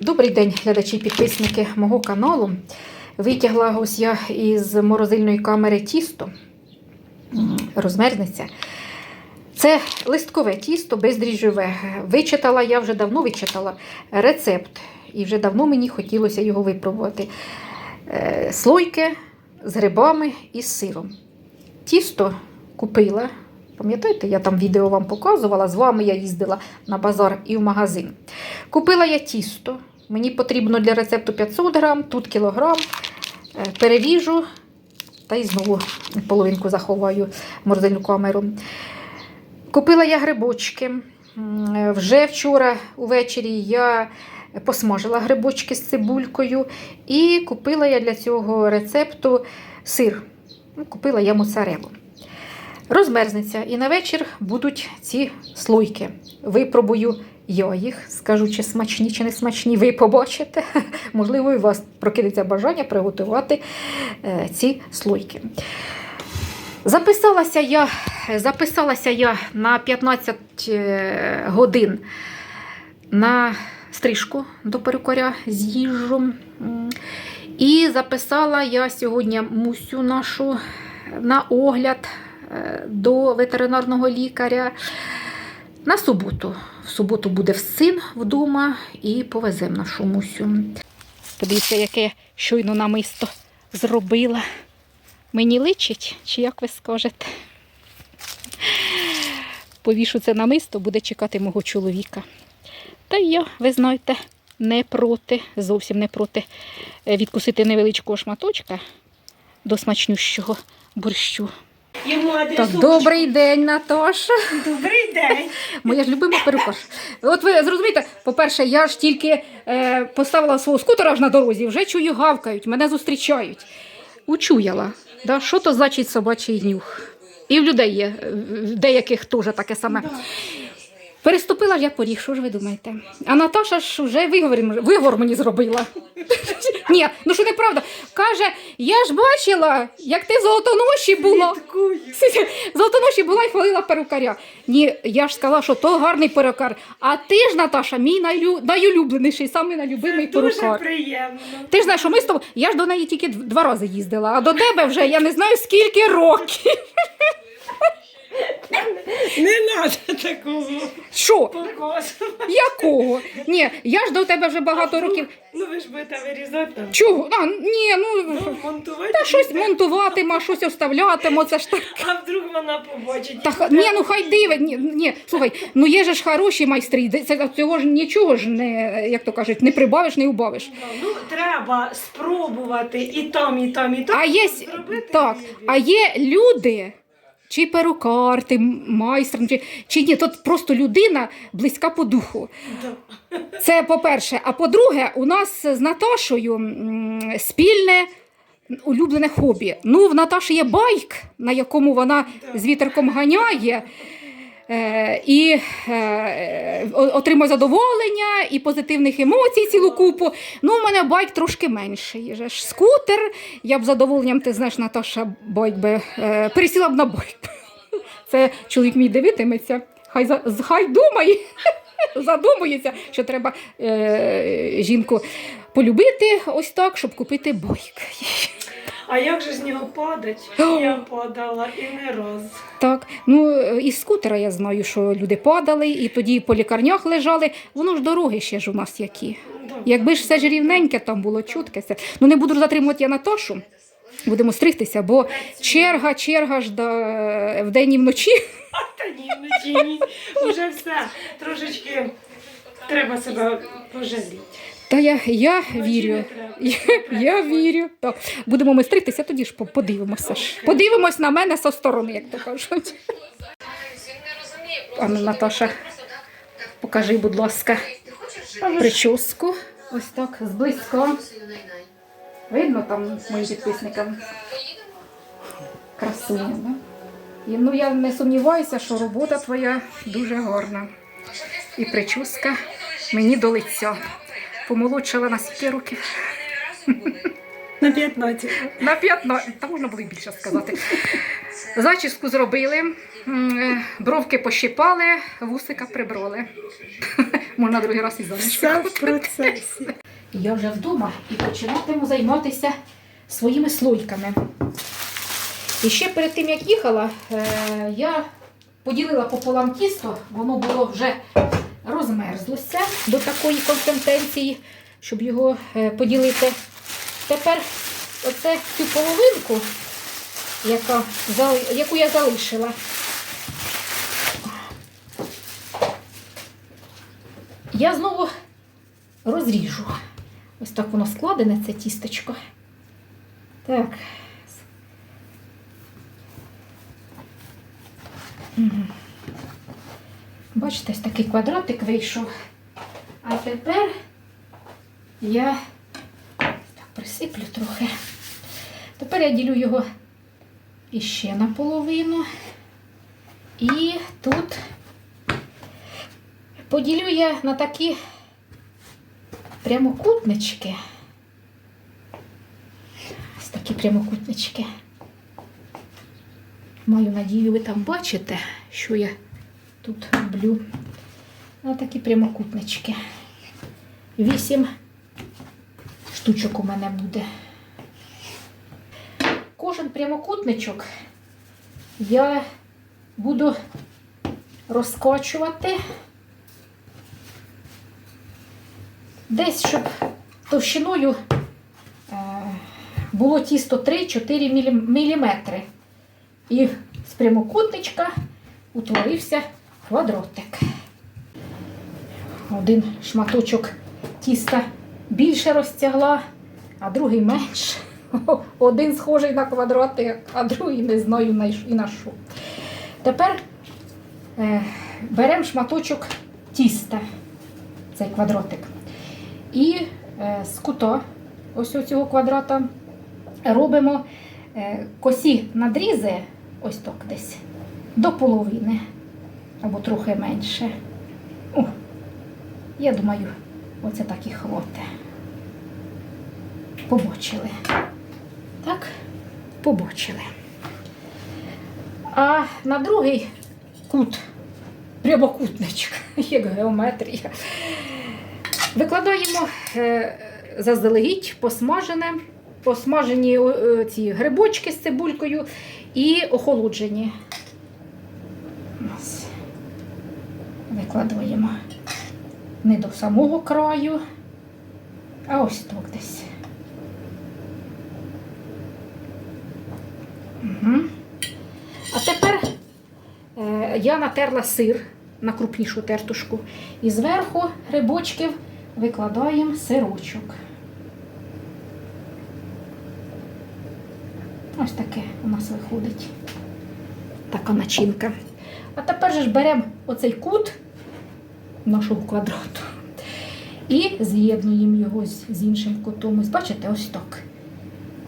Добрий день, глядачі, і підписники мого каналу. Витягла ось я із морозильної камери тісто. Розмерзнеться. Це листкове тісто бездріжджове. Вичитала я вже давно вичитала рецепт, і вже давно мені хотілося його випробувати. Е, Слойки з грибами і з сиром. Тісто купила. Пам'ятаєте, я там відео вам показувала. З вами я їздила на базар і в магазин. Купила я тісто. Мені потрібно для рецепту 500 грам, тут кілограм. Е, Переріжу та й знову половинку заховаю в морозильну камеру. Купила я грибочки. Е, Вже вчора увечері я посмажила грибочки з цибулькою і купила я для цього рецепту сир. Ну, Купила я моцарелу. Розмерзнеться і на вечір будуть ці слойки. Випробую я їх, скажу, чи смачні, чи не смачні, ви побачите. Можливо, у вас прокинеться бажання приготувати е, ці слойки. Записалася я, записалася я на 15 е, годин на стрижку до перукаря з. М. І записала я сьогодні мусю нашу на огляд е, до ветеринарного лікаря на суботу. В суботу буде син вдома і повеземо нашу мусю. Подивіться, яке щойно намисто зробила. Мені личить, чи як ви скажете? Повішу це намисто, буде чекати мого чоловіка. Та я, ви знаєте, не проти, зовсім не проти е, відкусити невеличкого шматочка до смачнющого борщу. Йому Так, адресу. добрий день, Наташа. Добрий день. Моя ж любима перукарша. От ви зрозумієте, по-перше, я ж тільки е, поставила свого скутера аж на дорозі, вже чую, гавкають, мене зустрічають. Учуяла, да? що то значить собачий нюх. І в людей є, в деяких теж таке саме. Переступила ж я поріг, що ж ви думаєте? А Наташа ж вже виговор, виговор мені зробила. Ні, ну що неправда. Каже, я ж бачила, як ти золотоноші була. Золотоноші була і хвалила перукаря. Ні, я ж сказала, що то гарний перукар. А ти ж, Наташа, мій найлю... найулюбленіший, самий найлюбимий Дуже перукар. приємно. Ти ж знаєш, що ми з тобою, я ж до неї тільки дв- два рази їздила, а до тебе вже я не знаю скільки років. Не треба такого Що? Якого? Ні, я ж до тебе вже багато років. Ну ви ж будете вирізати. Чого? А, ні, ну Ну, монтувати. та щось монтуватиме, щось вставлятиме, це ж так. А вдруг вона побачить. Та ха- ні, ну хай диви, ні, ні, слухай, ну є же ж хороші майстри, де- це цього ж нічого ж не, як то кажуть, не прибавиш, не убавиш. Ну, треба спробувати і там, і там, і там. А є зробити так, а є люди, чи перукар, ти майстер, чи, чи ні, тут просто людина близька по духу. Це по-перше. А по-друге, у нас з Наташою м, спільне улюблене хобі. Ну, в Наташі є байк, на якому вона з вітерком ганяє. Е, і е, отримує задоволення і позитивних емоцій цілу купу. Ну, у мене байк трошки менший. Скутер. Я б задоволенням, ти знаєш, Наташа байк би е, пересіла б на байк. Це чоловік мій дивитиметься. Хай, хай думає, задумується, що треба жінку полюбити ось так, щоб купити байк. А як же з нього падать? Я падала і не раз. Так, ну е, із скутера я знаю, що люди падали, і тоді по лікарнях лежали. Воно ж дороги ще ж у нас які. Да. Якби ж все ж рівненьке, там було чутке все. Ну не буду затримувати я Наташу. Будемо стригтися, бо черга, черга ж до, вдень і вночі. Та ні, вночі ні. Уже все. Трошечки треба себе пожаліти. Та я, я вірю. Я, вірю. Так, будемо ми стригтися, тоді ж подивимося. Подивимось на мене со сторони, як то кажуть. Пане Наташа, покажи, будь ласка, прическу. Ось так, зблизька. Видно там моїм підписникам. Красуня, да? І, ну, я не сумніваюся, що робота твоя дуже гарна. І прическа мені до лиця. Помолодшала на скільки років? На 15. На 15, та можна було й більше сказати. Зачіску зробили, е, бровки пощипали, вусика прибрали. Можна другий раз і. Все в процесі. Я вже вдома і починатиму займатися своїми слойками. І ще перед тим, як їхала, е, я поділила пополам тісто, воно було вже розмерзлося до такої консистенції, щоб його е, поділити. Тепер оце цю половинку, яка, яку я залишила, я знову розріжу. Ось так воно складене, це тістечко. Так. Мгм. Бачите, ось такий квадратик вийшов. А тепер я так присиплю трохи. Тепер я ділю його іще наполовину. І тут поділю я на такі прямокутнички. Ось такі прямокутнички. Маю надію, ви там бачите, що я тут роблю. Ось такі прямокутнички. Вісім штучок у мене буде. Кожен прямокутничок я буду розкочувати. Десь, щоб товщиною е, було тісто 3-4 мм. І з прямокутничка утворився квадратик. Один шматочок тіста більше розтягла, а другий менше. Один схожий на квадратик, а другий не знаю і на що. Тепер е, беремо шматочок тіста, цей квадратик. І е, з кута ось цього квадрата робимо е, косі надрізи, ось так десь, до половини або трохи менше. О, я думаю, оце так і хвоте. Побочили. Так, побочили. А на другий кут, прямокутничок, як геометрія. Викладаємо е, заздалегідь посмажене, посмажені е, ці грибочки з цибулькою і охолоджені. Ось. Викладаємо не до самого краю, а ось так десь. Угу. А тепер е, я натерла сир на крупнішу тертушку. І зверху грибочків викладаємо сирочок. Ось таке у нас виходить. Така начинка. А тепер ж беремо оцей кут нашого квадрату і з'єднуємо його з, іншим кутом. Ось бачите, ось так.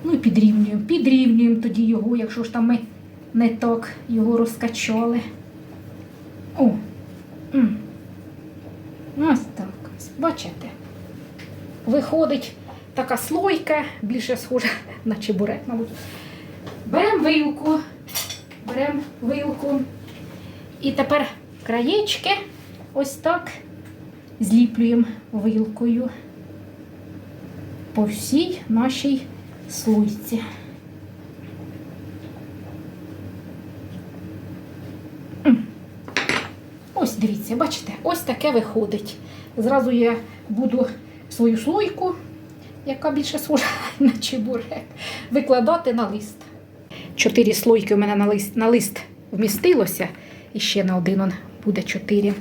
Ну і підрівнюємо. Підрівнюємо тоді його, якщо ж там ми не так його розкачали. О. Ось так. Бачите? Виходить така слойка, більше схожа на чебурек, мабуть. Беремо вилку, беремо вилку. І тепер краєчки ось так зліплюємо вилкою по всій нашій слойці. Ось дивіться, бачите, ось таке виходить. Зразу я буду свою слойку, яка більше схожа на чебурек, викладати на лист. Чотири слойки у мене на лист, на лист вмістилося, і ще на один он буде чотири.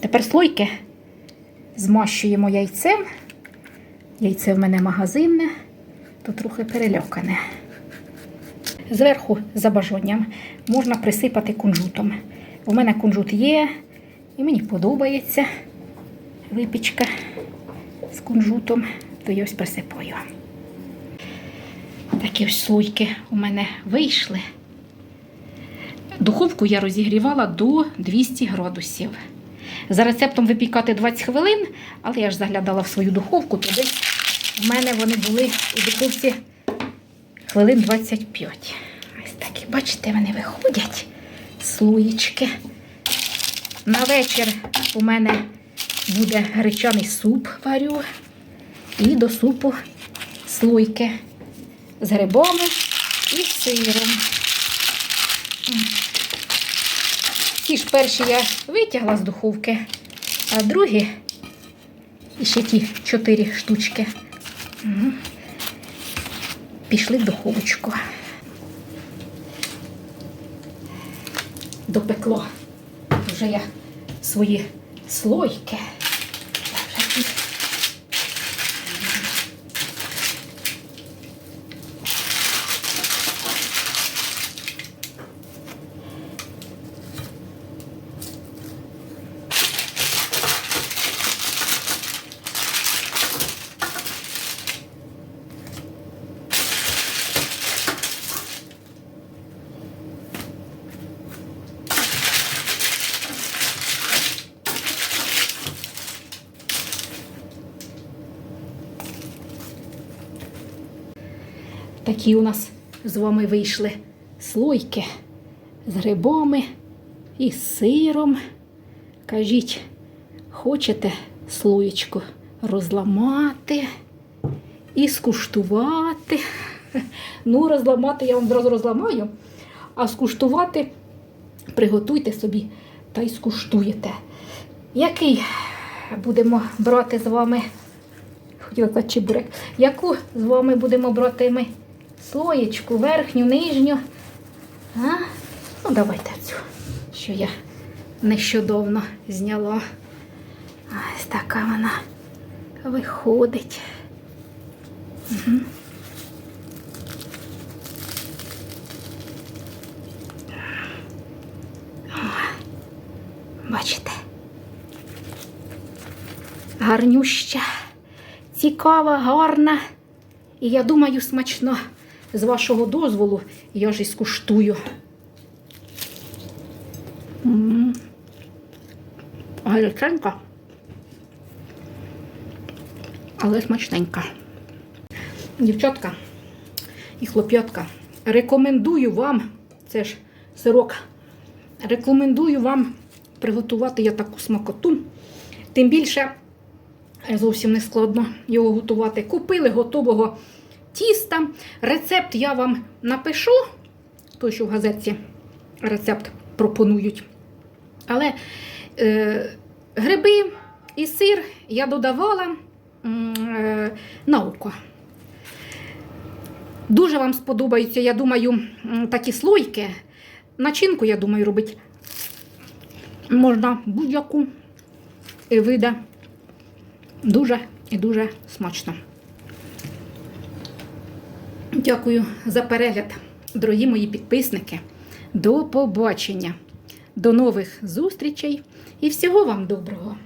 Тепер слойки змащуємо яйцем. Яйце в мене магазинне, то трохи перельокане. Зверху за бажанням можна присипати кунжутом. У мене кунжут є, і мені подобається випічка з кунжутом, то я ось присипаю. Такі ось слойки у мене вийшли. Духовку я розігрівала до 200 градусів. За рецептом випікати 20 хвилин, але я ж заглядала в свою духовку, то десь в мене вони були у духовці хвилин 25. Ось такі, бачите, вони виходять слоєчки. На вечір у мене буде гречаний суп варю. І до супу слойки з грибами і сиром. Ті ж перші я витягла з духовки, а другі і ще ті чотири штучки. Угу. Пішли в духовочку. Допекло. Вже я свої слойки. Вже тут Такі у нас з вами вийшли слойки з грибами і з сиром. Кажіть, хочете слоєчку розламати і скуштувати? Ну, розламати я вам зразу розламаю, а скуштувати приготуйте собі та й скуштуєте. Який будемо брати з вами хотіла сказати чебурек. Яку з вами будемо брати ми слоєчку, верхню, нижню? А? Ну, давайте цю, що я нещодавно зняла. Ось така вона виходить. Угу. Бачите? Гарнюща цікава, гарна. І я думаю, смачно. З вашого дозволу я ж і скуштую. Гаряченька. Але смачненька. Дівчатка і хлоп'ятка, рекомендую вам, це ж сирок, рекомендую вам приготувати я таку смакоту. Тим більше Зовсім не складно його готувати. Купили готового тіста. Рецепт я вам напишу, той, що в газетці рецепт пропонують. Але е, гриби і сир я додавала е, на око. Дуже вам сподобаються, я думаю, такі слойки. Начинку, я думаю, робити можна будь-яку і вида. Дуже і дуже смачно. Дякую за перегляд, дорогі мої підписники. До побачення, до нових зустрічей і всього вам доброго!